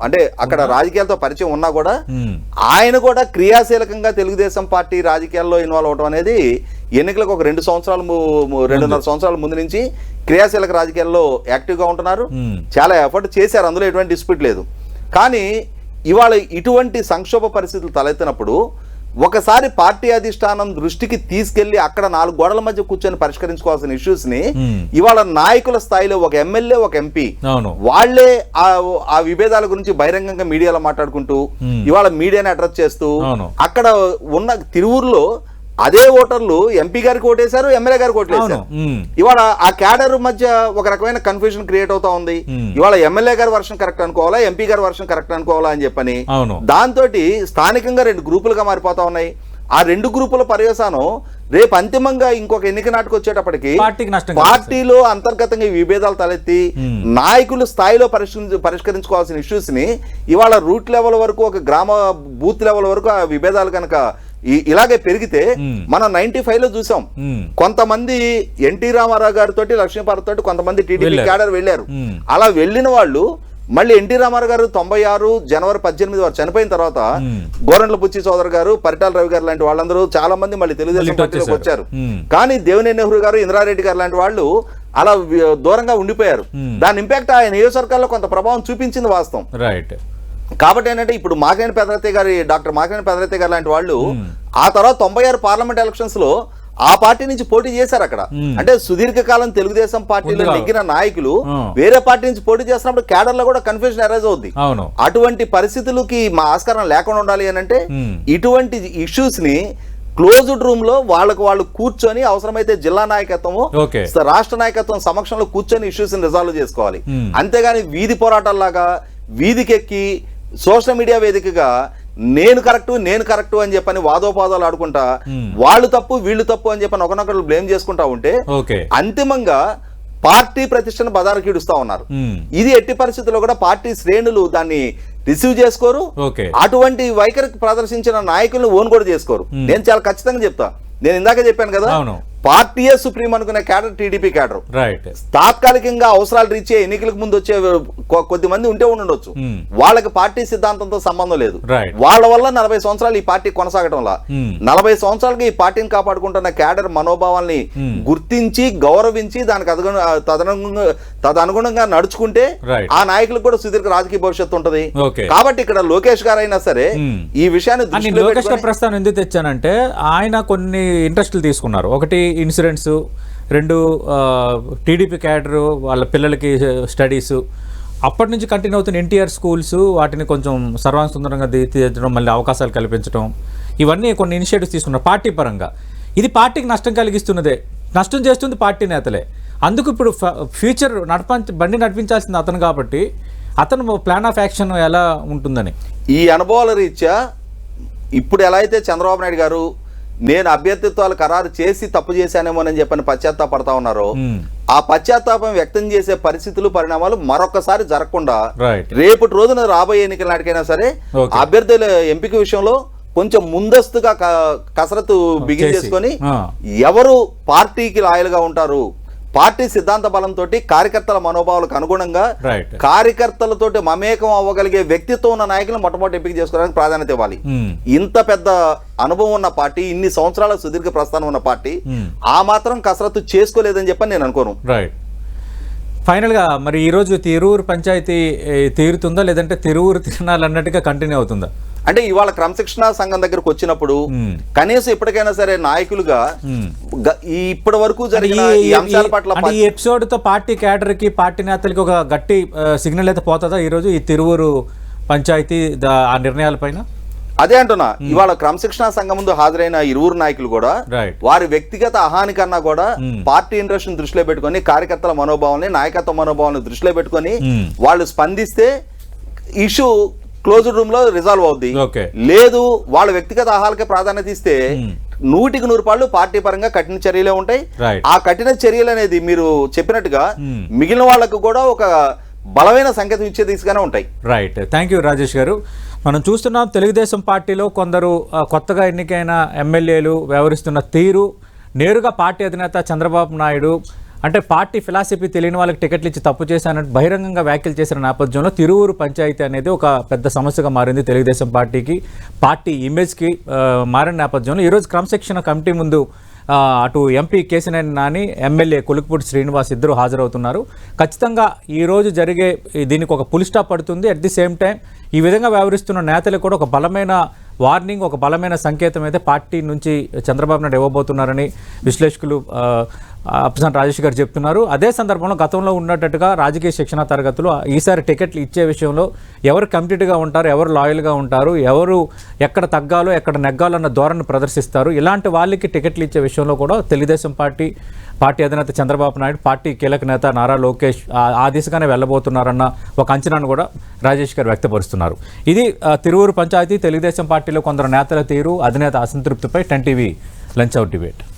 అంటే అక్కడ రాజకీయాలతో పరిచయం ఉన్నా కూడా. ఆయన కూడా క్రియాశీలకంగా తెలుగుదేశం పార్టీ రాజకీయాల్లో ఇన్వాల్వ్ అవడం అనేది ఎన్నికలకు ఒక రెండు సంవత్సరాల రెండున్నర సంవత్సరాల ముందు నుంచి క్రియాశీలక రాజకీయాల్లో యాక్టివ్గా ఉంటున్నారు. చాలా ఎఫర్ట్ చేశారు అందులో ఎటువంటి డిస్ప్యూట్ లేదు కానీ ఇవాళ ఇటువంటి సంక్షోభ పరిస్థితులు తలెత్తినప్పుడు ఒకసారి పార్టీ అధిష్టానం దృష్టికి తీసుకెళ్ళి అక్కడ నాలుగు గోడల మధ్య కూర్చొని పరిష్కరించుకోవాల్సిన ఇష్యూస్ని. ఇవాళ నాయకుల స్థాయిలో ఒక ఎమ్మెల్యే ఒక ఎంపీ వాళ్ళే ఆ విభేదాల గురించి బహిరంగంగా మీడియాలో మాట్లాడుకుంటూ. ఇవాళ మీడియాని అడ్రస్ చేస్తూ. అక్కడ ఉన్న తిరువురులో అదే ఓటర్లు ఎంపీ గారికి ఓటేశారు ఎమ్మెల్యే గారికి ఓట్లేశారు. ఇవాళ ఆ క్యాడర్ మధ్య ఒక రకమైన కన్ఫ్యూజన్ క్రియేట్ అవుతా ఉంది. ఇవాళ ఎమ్మెల్యే గారి వర్షన్ కరెక్ట్ అనుకోవాలా ఎంపీ గారి వర్షన్ కరెక్ట్ అనుకోవాలా అని చెప్పని దాంతో స్థానికంగా రెండు గ్రూపులుగా మారిపోతా ఉన్నాయి ఆ రెండు గ్రూపుల పర్యవసానం రేపు అంతిమంగా ఇంకొక ఎన్నిక నాటికి వచ్చేటప్పటికి. పార్టీలో అంతర్గతంగా విభేదాలు తలెత్తి. నాయకులు స్థాయిలో పరిష్కరించ పరిష్కరించుకోవాల్సిన ఇష్యూస్ని ఇవాళ రూట్ లెవెల్ వరకు ఒక గ్రామ బూత్ లెవెల్ వరకు ఆ విభేదాలు కనుక ఇలాగే పెరిగితే. మనం నైన్టీ ఫైవ్లో చూసాం. కొంతమంది ఎన్టీ రామారావు గారితో లక్ష్మీపార్వతి తోటి కొంతమంది టీడీపీ. క్యాడర్ వెళ్ళారు. అలా వెళ్ళిన వాళ్ళు మళ్ళీ ఎన్టీ రామారావు గారు తొంభై ఆరు జనవరి పద్దెనిమిది వారు చనిపోయిన తర్వాత. గోరంట్ల బుచ్చి చౌదరి గారు పరిటాల రవి గారు లాంటి వాళ్ళందరూ చాలా మంది మళ్ళీ తెలుగుదేశం పార్టీలోకి వచ్చారు. కానీ దేవినేని నెహ్రూ గారు ఇంద్రారెడ్డి గారు లాంటి వాళ్ళు అలా దూరంగా ఉండిపోయారు. దాని ఇంపాక్ట్ ఆయన నియోజకవర్గాల్లో కొంత ప్రభావం చూపించింది వాస్తవం రైట్ కాబట్టి ఏంటంటే ఇప్పుడు మాకేని పెదరతే గారి డాక్టర్ మాకేని పెదరతే గారు లాంటి వాళ్ళు. ఆ తర్వాత తొంభై ఆరు పార్లమెంట్ ఎలక్షన్స్లో ఆ పార్టీ నుంచి పోటీ చేశారు అక్కడ. అంటే సుదీర్ఘకాలం తెలుగుదేశం పార్టీలో. నెగ్గిన నాయకులు. వేరే పార్టీ నుంచి పోటీ చేస్తున్నప్పుడు క్యాడర్లో కూడా కన్ఫ్యూజన్ అరైజ్ అవుద్ది అటువంటి పరిస్థితులకి మా ఆస్కారం లేకుండా ఉండాలి అని అంటే. ఇటువంటి ఇష్యూస్ని క్లోజ్డ్ రూమ్లో వాళ్ళకు వాళ్ళు కూర్చొని అవసరమైతే జిల్లా నాయకత్వము రాష్ట్ర నాయకత్వం సమక్షంలో కూర్చొని ఇష్యూస్ రిజాల్వ్ చేసుకోవాలి. అంతేగాని వీధి పోరాటాల్లాగా వీధికెక్కి సోషల్ మీడియా వేదికగా నేను కరెక్ట్ నేను కరెక్ట్ అని చెప్పని వాదోపాదాలు ఆడుకుంటా Hmm. వాళ్ళు తప్పు వీళ్ళు తప్పు అని చెప్పని ఒకనొకరు బ్లేమ్ చేసుకుంటా ఉంటే అంతిమంగా పార్టీ ప్రతిష్టను బదారికి ఇడుస్తా ఉన్నారు. మ్మ్. ఇది ఎట్టి పరిస్థితుల్లో కూడా పార్టీ శ్రేణులు దాన్ని రిసీవ్ చేసుకోరు. అటువంటి వైఖరి ప్రదర్శించిన నాయకులను ఓన్ కూడా చేసుకోరు. Hmm. నేను చాలా ఖచ్చితంగా చెప్తా. నేను ఇందాక చెప్పాను కదా పార్టీయే సుప్రీం అనుకునే క్యాడర్ టీడీపీ క్యాడర్ రైట్ తాత్కాలికంగా అవసరాలు రీచ్ ఎన్నికలకు ముందు వచ్చే కొద్ది మంది ఉంటే ఉండొచ్చు Hmm. వాళ్ళకి పార్టీ సిద్ధాంతంతో సంబంధం లేదు. వాళ్ళ వల్ల నలభై సంవత్సరాలు ఈ పార్టీ కొనసాగటంలా Hmm. నలభై సంవత్సరాలకి ఈ పార్టీని కాపాడుకుంటున్న క్యాడర్ మనోభావాల్ని Hmm. గుర్తించి గౌరవించి దానికి తదనుగుణంగా తదనుగుణంగా నడుచుకుంటే. ఆ నాయకులకు కూడా సుదీర్ఘ రాజకీయ భవిష్యత్తు ఉంటది కాబట్టి ఇక్కడ లోకేష్ గారు అయినా సరే. ఈ విషయాన్ని లోకేష్ గారి పెట్టుకొని- ప్రస్తావన ఎందుకు తెచ్చానంటే ఆయన కొన్ని ఇంట్రెస్ట్లు తీసుకున్నారు ఒకటి ఇన్సూరెన్స్ రెండు టీడీపీ క్యాడరు వాళ్ళ పిల్లలకి స్టడీస్. అప్పటి నుంచి కంటిన్యూ అవుతున్న ఎన్టీఆర్ స్కూల్స్ వాటిని కొంచెం సర్వాంగ సుందరంగా తీర్చిదిద్దడం మళ్ళీ అవకాశాలు కల్పించడం. ఇవన్నీ కొన్ని ఇనిషియేటివ్స్ తీసుకున్నారు పార్టీ పరంగా. ఇది పార్టీకి నష్టం కలిగిస్తున్నదే. నష్టం చేస్తుంది పార్టీ నేతలే. అందుకు ఇప్పుడు ఫ- ఫ్యూచర్ నడప బండి నడిపించాల్సింది అతను కాబట్టి అతను ప్లాన్ ఆఫ్ యాక్షన్ ఎలా ఉంటుందని. ఈ అనుభవాల రీత్యా ఇప్పుడు ఎలా అయితే చంద్రబాబు నాయుడు గారు నేను అభ్యర్థిత్వాలు ఖరారు చేసి తప్పు చేశానేమోనని చెప్పని పశ్చాత్తాపడతా ఉన్నారో మ్మ్. ఆ పశ్చాత్తాపం వ్యక్తం చేసే పరిస్థితులు పరిణామాలు మరొకసారి జరగకుండా రేపటి రోజున రాబోయే ఎన్నికల నాటికైనా సరే. అభ్యర్థుల ఎంపిక విషయంలో కొంచెం ముందస్తుగా కసరత్తు బిగిన్ చేసి. చేసుకొని. ఎవరు పార్టీకి లాయలుగా ఉంటారు పార్టీ సిద్ధాంత బలంతో కార్యకర్తల మనోభావాలకు అనుగుణంగా కార్యకర్తలతోటి మమేకం అవ్వగలిగే వ్యక్తిత్వం ఉన్న నాయకులను మొట్టమొదటి ఎంపిక చేసుకోవడానికి ప్రాధాన్యత ఇవ్వాలి. మ్మ్. ఇంత పెద్ద అనుభవం ఉన్న పార్టీ ఇన్ని సంవత్సరాల సుదీర్ఘ ప్రస్థానం ఉన్న పార్టీ మ్మ్. ఆ మాత్రం కసరత్తు చేసుకోలేదని చెప్పని నేను అనుకోను. రైట్ ఫైనల్గా మరి ఈరోజు తిరువురు పంచాయతీ తీరుతుందా? లేదంటే తిరువురు తిరణాలు అన్నట్టుగా కంటిన్యూ అవుతుందా? అంటే ఇవాళ క్రమశిక్షణ సంఘం దగ్గరకు వచ్చినప్పుడు. కనీసం ఇప్పటికైనా సరే నాయకులుగా ఇప్పటి వరకు జరిగిన ఈ- అంశాల పట్ల ఈ ఎపిసోడ్తో పార్టీ క్యాడర్కి పార్టీ నేతలకి ఒక గట్టి సిగ్నల్ అయితే పోతుందా ఈ రోజు ఈ తిరువురు పంచాయతీ ఆ నిర్ణయాల పైన అదే అంటున్నా ఇవాళ క్రమశిక్షణ సంఘం ముందు హాజరైన ఇరువురు నాయకులు కూడా వారి వ్యక్తిగత అహాని కన్నా కూడా. పార్టీ ఇంట్రెస్ట్ దృష్టిలో పెట్టుకొని కార్యకర్తల మనోభావాన్ని నాయకత్వ మనోభావాన్ని దృష్టిలో పెట్టుకొని. వాళ్ళు స్పందిస్తే ఇష్యూ క్లోజ్డ్ రూమ్లో రిజాల్వ్ అవుద్ది. లేదు వాళ్ళ వ్యక్తిగత ఆహాలకే ప్రాధాన్యత ఇస్తే. నూటికి నూరు పాళ్ళు పార్టీ పరంగా కఠిన చర్యలే ఉంటాయి. ఆ కఠిన చర్యలు అనేది మీరు చెప్పినట్టుగా. మిగిలిన వాళ్ళకు కూడా ఒక బలమైన సంకేతం ఇచ్చే దిశగానే ఉంటాయి. రైట్ థ్యాంక్ యూ రాజేష్ గారు. మనం చూస్తున్నాం తెలుగుదేశం పార్టీలో కొందరు కొత్తగా ఎన్నికైన ఎమ్మెల్యేలు వ్యవహరిస్తున్న తీరు. నేరుగా పార్టీ అధినేత చంద్రబాబు నాయుడు అంటే పార్టీ ఫిలాసఫీ తెలియని వాళ్ళకి టికెట్లు ఇచ్చి తప్పు చేశానని బహిరంగంగా వ్యాఖ్యలు చేసిన నేపథ్యంలో తిరువురు పంచాయతీ అనేది ఒక పెద్ద సమస్యగా మారింది తెలుగుదేశం పార్టీకి పార్టీ ఇమేజ్కి మారిన నేపథ్యంలో. ఈరోజు క్రమశిక్షణ కమిటీ ముందు అటు ఎంపీ కేసినేని నాని ఎమ్మెల్యే కొలుకుపూడి శ్రీనివాస్ ఇద్దరు హాజరవుతున్నారు. ఖచ్చితంగా ఈరోజు జరిగే దీనికి ఒక పులిస్టాప్ పడుతుంది. అట్ ది సేమ్ టైం ఈ విధంగా వ్యవహరిస్తున్న నేతలు కూడా ఒక బలమైన వార్నింగ్ ఒక బలమైన సంకేతం అయితే పార్టీ నుంచి చంద్రబాబు నాయుడు ఇవ్వబోతున్నారని విశ్లేషకులు అప్సన్ రాజేష్ గారు చెప్తున్నారు. అదే సందర్భంలో గతంలో ఉన్నట్టుగా రాజకీయ శిక్షణ తరగతులు ఈసారి టికెట్లు ఇచ్చే విషయంలో ఎవరు కంప్లీట్గా ఉంటారు ఎవరు లాయల్గా ఉంటారు ఎవరు ఎక్కడ తగ్గాలో ఎక్కడ నెగ్గాలో అన్న ధోరణి ప్రదర్శిస్తారు. ఇలాంటి వాళ్ళకి టికెట్లు ఇచ్చే విషయంలో కూడా తెలుగుదేశం పార్టీ పార్టీ అధినేత చంద్రబాబు నాయుడు పార్టీ కీలక నేత నారా లోకేష్ ఆ- దిశగానే వెళ్ళబోతున్నారన్న ఒక అంచనాను కూడా రాజేష్ గారు వ్యక్తపరుస్తున్నారు. ఇది తిరువూరు తిరువురు పంచాయతీ తెలుగుదేశం పార్టీలో కొందరు నేతల తీరు అధినేత అసంతృప్తిపై ten TV lunch hour debate.